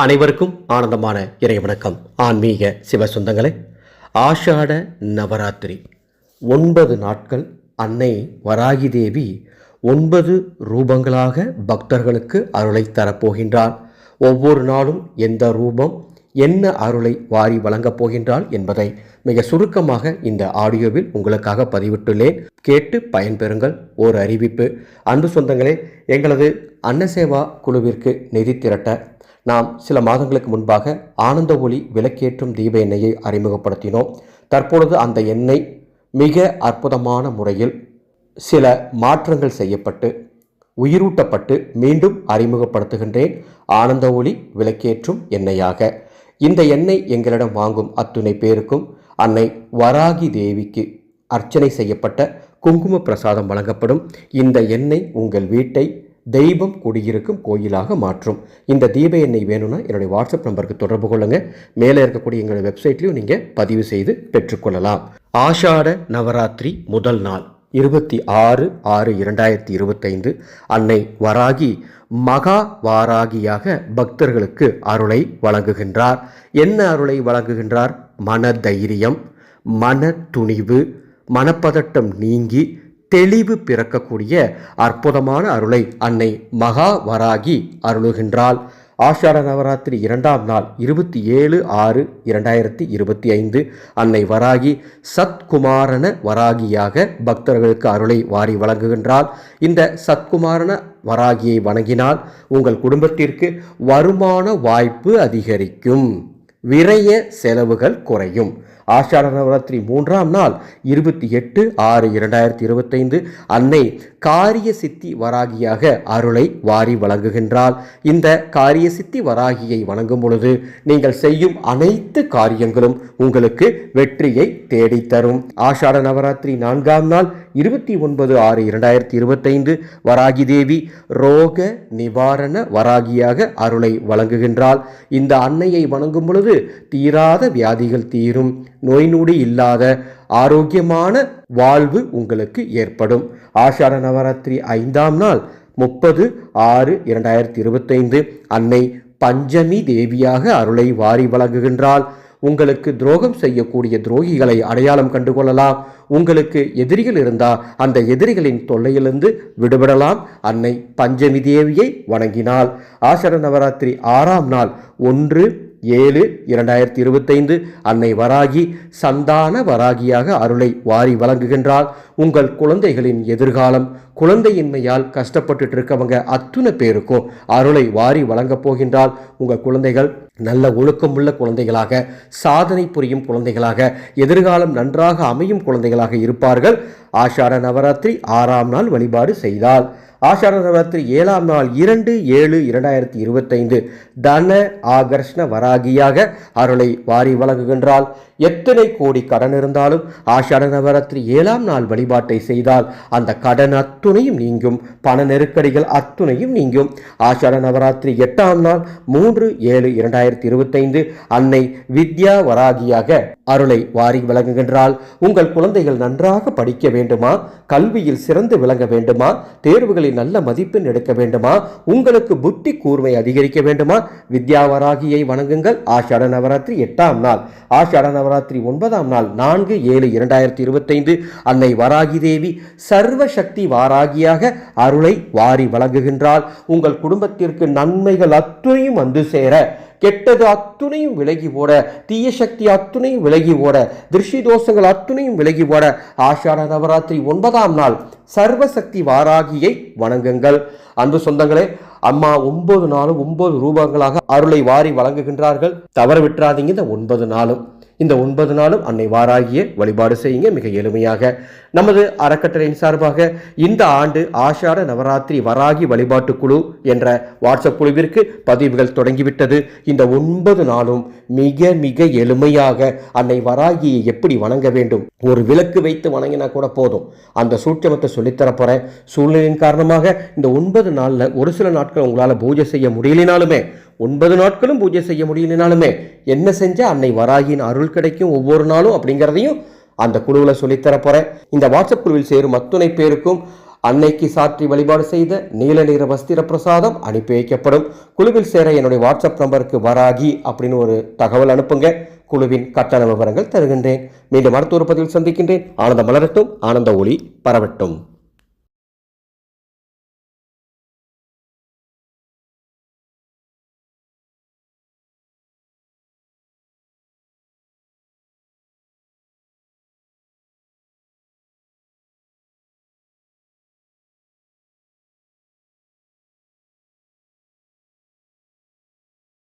அனைவருக்கும் ஆனந்தமான இறை வணக்கம். ஆன்மீக சிவ சொந்தங்களே ஆஷாட நவராத்திரி. ஒன்பது நாட்கள் அன்னை வராகி தேவி ஒன்பது ரூபங்களாக பக்தர்களுக்கு அருளை தரப்போகின்றார் ஒவ்வொரு நாளும் எந்த ரூபம் என்ன அருளை வாரி வழங்கப் போகின்றாள் என்பதை மிக சுருக்கமாக இந்த ஆடியோவில் உங்களுக்காக பதிவிட்டுள்ளேன். கேட்டு பயன்பெறுங்கள். ஓர் அறிவிப்பு. அன்பு சொந்தங்களே எங்களது அன்னசேவா குழுவிற்கு நிதி திரட்ட நாம் சில மாதங்களுக்கு முன்பாக ஆனந்த ஒளி விளக்கேற்றும் தீப எண்ணெயை அறிமுகப்படுத்தினோம். தற்பொழுது அந்த எண்ணெய் மிக அற்புதமான முறையில் சில மாற்றங்கள் செய்யப்பட்டு உயிரூட்டப்பட்டு மீண்டும் அறிமுகப்படுத்துகின்றேன். ஆனந்த ஒளி விளக்கேற்றும் எண்ணெயாக. இந்த எண்ணெய் எங்களிடம் வாங்கும் அத்துணை பேருக்கும் அன்னை வராகி தேவிக்கு அர்ச்சனை செய்யப்பட்ட குங்கும பிரசாதம் வழங்கப்படும். இந்த எண்ணெய் உங்கள் வீட்டை தெய்வம் குடியிருக்கும் கோயிலாக மாற்றும். இந்த தீப எண்ணெய் வேணும்னா என்னுடைய வாட்ஸ்அப் நம்பருக்கு தொடர்பு கொள்ளுங்கள் மேலே இருக்கக்கூடிய எங்களுடைய வெப்சைட்லையும் நீங்கள் பதிவு செய்து பெற்றுக்கொள்ளலாம். ஆஷாட நவராத்திரி முதல் நாள் இருபத்தி ஆறு ஆறு இரண்டாயிரத்தி இருபத்தைந்து. அன்னை வராகி மகா வாராகியாக பக்தர்களுக்கு அருளை வழங்குகின்றார். என்ன அருளை வழங்குகின்றார்? மன தைரியம் மன துணிவு மனப்பதட்டம் நீங்கி தெளிவு பிறக்கக்கூடிய அற்புதமான அருளை அன்னை மகா வராகி அருளுகின்றாள். ஆஷாட நவராத்திரி இரண்டாம் நாள் இருபத்தி ஏழு ஆறு இரண்டாயிரத்தி இருபத்தி ஐந்து. அன்னை வராகி சத்குமாரன வராகியாக பக்தர்களுக்கு அருளை வாரி வழங்குகின்றால் இந்த சத்குமாரன வராகியை வணங்கினால் உங்கள் குடும்பத்திற்கு வருமான வாய்ப்பு அதிகரிக்கும். விரைய செலவுகள் குறையும். ஆஷாட நவராத்திரி மூன்றாம் நாள் இருபத்தி எட்டு ஆறு இரண்டாயிரத்தி இருபத்தைந்து. அன்னை காரிய சித்தி வராகியாக அருளை வாரி வழங்குகின்றாள். இந்த காரிய சித்தி வராகியை வணங்கும் பொழுது நீங்கள் செய்யும் அனைத்து காரியங்களும் உங்களுக்கு வெற்றியை தேடித்தரும் ஆஷாட நவராத்திரி நான்காம் நாள் இருபத்தி ஒன்பது ஆறு இரண்டாயிரத்தி இருபத்தைந்து. வராகி தேவி ரோக நிவாரண வராகியாக அருளை வழங்குகின்றாள். இந்த அன்னையை வணங்கும் பொழுது தீராத வியாதிகள் தீரும். நோய் நொடி இல்லாத ஆரோக்கியமான வாழ்வு உங்களுக்கு ஏற்படும். ஆஷாட நவராத்திரி ஐந்தாம் நாள் முப்பது ஆறு இரண்டாயிரத்தி இருபத்தைந்து அன்னை பஞ்சமி தேவியாக அருளை வாரி வழங்குகின்றாள். உங்களுக்கு துரோகம் செய்யக்கூடிய துரோகிகளை அடையாளம் கண்டுகொள்ளலாம். உங்களுக்கு எதிரிகள் இருந்தால் அந்த எதிரிகளின் தொல்லையிலிருந்து விடுபடலாம். அன்னை பஞ்சமி தேவியை வணங்கினாள். ஆசர நவராத்திரி ஆறாம் நாள் ஒன்று ஏழு இரண்டாயிரத்தி இருபத்தைந்து அன்னை வராகி சந்தான வராகியாக அருளை வாரி வழங்குகின்றால் உங்கள் குழந்தைகளின் எதிர்காலம் குழந்தையின்மையால் கஷ்டப்பட்டுட்டு இருக்கவங்க அத்துணை பேருக்கும் அருளை வாரி வழங்கப் போகின்றால் உங்கள் குழந்தைகள் நல்ல ஒழுக்கமுள்ள குழந்தைகளாக சாதனை புரியும் குழந்தைகளாக எதிர்காலம் நன்றாக அமையும் குழந்தைகளாக இருப்பார்கள். ஆஷாட நவராத்திரி ஆறாம் நாள் வழிபாடு செய்தால் ஆஷாட நவராத்திரி ஏழாம் நாள் இரண்டு ஏழு இரண்டாயிரத்தி இருபத்தைந்து. தன ஆகர்ஷ்ண வராகியாக அருளை வாரி வழங்குகின்றால் எத்தனை கோடி கடன் இருந்தாலும் ஆஷாட நவராத்திரி ஏழாம் நாள் வழிபாட்டை செய்தால் அந்த கடன் அத்துணையும் நீங்கும். பண நெருக்கடிகள் அத்துணையும் நீங்கும். ஆஷாட நவராத்திரி எட்டாம் நாள் மூன்று ஏழு இரண்டாயிரத்தி இருபத்தைந்து. அன்னை வித்யா வராகியாக அருளை வாரி விளங்குகின்றால் உங்கள் குழந்தைகள் நன்றாக படிக்க வேண்டுமா? கல்வியில் சிறந்து விளங்க வேண்டுமா? தேர்வுகளில் நல்ல மதிப்பெண் எடுக்க வேண்டுமா? உங்களுக்கு புத்தி கூர்மை அதிகரிக்க வேண்டுமா? வித்யாவராகியை வணங்குங்கள். ஆஷாட நவராத்திரி எட்டாம் நாள். ஆஷாட நவராத்திரி ஒன்பதாம் நாள் நான்கு ஏழு இரண்டாயிரத்தி இருபத்தைந்து. அன்னை வராகி தேவி சர்வ சக்தி வாராகியாக அருளை வாரி வழங்குகின்றாள். உங்கள் குடும்பத்திற்கு நன்மைகள் அத்துணையும் வந்து சேர கெட்டது அத்துணையும் விலகி ஓட தீய சக்தி அத்துணையும் விலகி ஓட திருஷ்டி தோஷங்கள் அத்துணையும் விலகி ஓட ஆஷாட நவராத்திரி ஒன்பதாம் நாள் சர்வசக்தி வாராகியை வணங்குங்கள். அன்பு சொந்தங்களே அம்மா ஒன்பது நாளும் ஒன்பது ரூபங்களாக அருளை வாரி வழங்குகின்றார்கள். தவற விட்டுறாதீங்க இந்த ஒன்பது நாளும். இந்த ஒன்பது நாளும் அன்னை வாராகிய வழிபாடு செய்யுங்க மிக எளிமையாக. நமது அறக்கட்டளையின் சார்பாக இந்த ஆண்டு ஆஷாட நவராத்திரி வராகி வழிபாட்டு குழு என்ற வாட்ஸ்அப் குழுவிற்கு பதிவுகள் தொடங்கிவிட்டது. இந்த ஒன்பது நாளும் மிக மிக எளிமையாக அன்னை வராகியை எப்படி வணங்க வேண்டும்? ஒரு விளக்கு வைத்து வணங்கினா கூட போதும். அந்த சூட்சமத்தை சொல்லித்தரப்போகிறேன் சூழ்நிலையின் காரணமாக இந்த ஒன்பது நாளில் ஒரு சில நாட்கள் உங்களால் பூஜை செய்ய முடியலினாலுமே ஒன்பது நாட்களும் பூஜை செய்ய முடியலனாலுமே என்ன செஞ்சால் அன்னை வராகியின் அருள் கிடைக்கும் ஒவ்வொரு நாளும் அப்படிங்கிறதையும் அந்த குழுவில் சொல்லித்தர போகிறேன் இந்த வாட்ஸ்அப் குழுவில் சேரும் அத்துணை பேருக்கும் அன்னைக்கு சாற்றி வழிபாடு செய்த நீல நிற வஸ்திர பிரசாதம் அனுப்பி வைக்கப்படும். குழுவில் சேர என்னுடைய வாட்ஸ்அப் நம்பருக்கு வராகி அப்படின்னு ஒரு தகவல் அனுப்புங்க. குழுவின் கட்டண விவரங்கள் தருகின்றேன். மீண்டும் அடுத்த ஒரு பதிவில் சந்திக்கின்றேன். ஆனந்த மலரட்டும் ஆனந்த ஒளி பரவட்டும்.